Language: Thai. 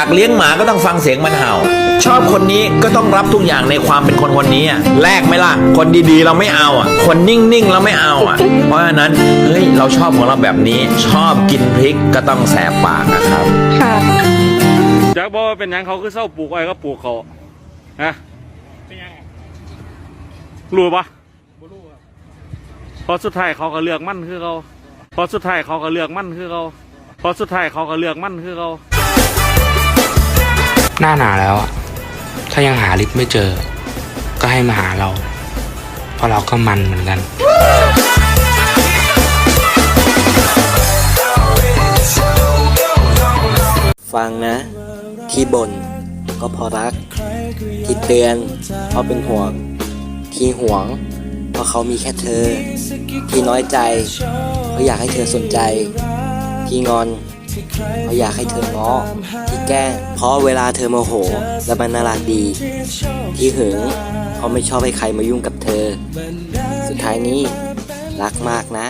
อยากเลี้ยงหมาก็ต้องฟังเสียงมันเห่า ชอบคนนี้ก็ต้องรับทุกอย่างในความเป็นคนคนนี้อะแลกไหมล่ะ คนดีๆเราไม่เอาอะ คนนิ่งๆเราไม่เอาอะ เพราะฉะนั้นเฮ้ยเราชอบของเราแบบนี้ ชอบกินพริกก็ต้องแสบปากนะครับ ค่ะ จากบอกว่าเป็นหยังเขาคือเศร้าปลูกอ้อยก็ปลูกเขาฮะเป็นยังรู้ปะพอสุดท้ายเขาก็เลือกมั่นคือเขาพอสุดท้ายเขาก็เลือกมั่นคือเขาพอสุดท้ายเขาก็เลือกมั่นคือเขา หน้าหนาแล้วอะถ้ายังหาลิฟต์ไม่เจอ ก็ให้มาหาเรา เพราะเราก็มันเหมือนกัน ฟังนะ ที่บ่นก็เพราะรัก ที่เตือนเพราะเป็นห่วง ที่ห่วง เพราะเขามีแค่เธอ ที่น้อยใจเพราะอยากให้เธอสนใจ ที่งอน เราอยากให้เธอง้อที่แกล้งเพราะเวลาเธอโมโห และมันน่ารักดี ที่หึงเพราะไม่ชอบให้ใครมายุ่งกับเธอ สุดท้ายนี้รักมากนะ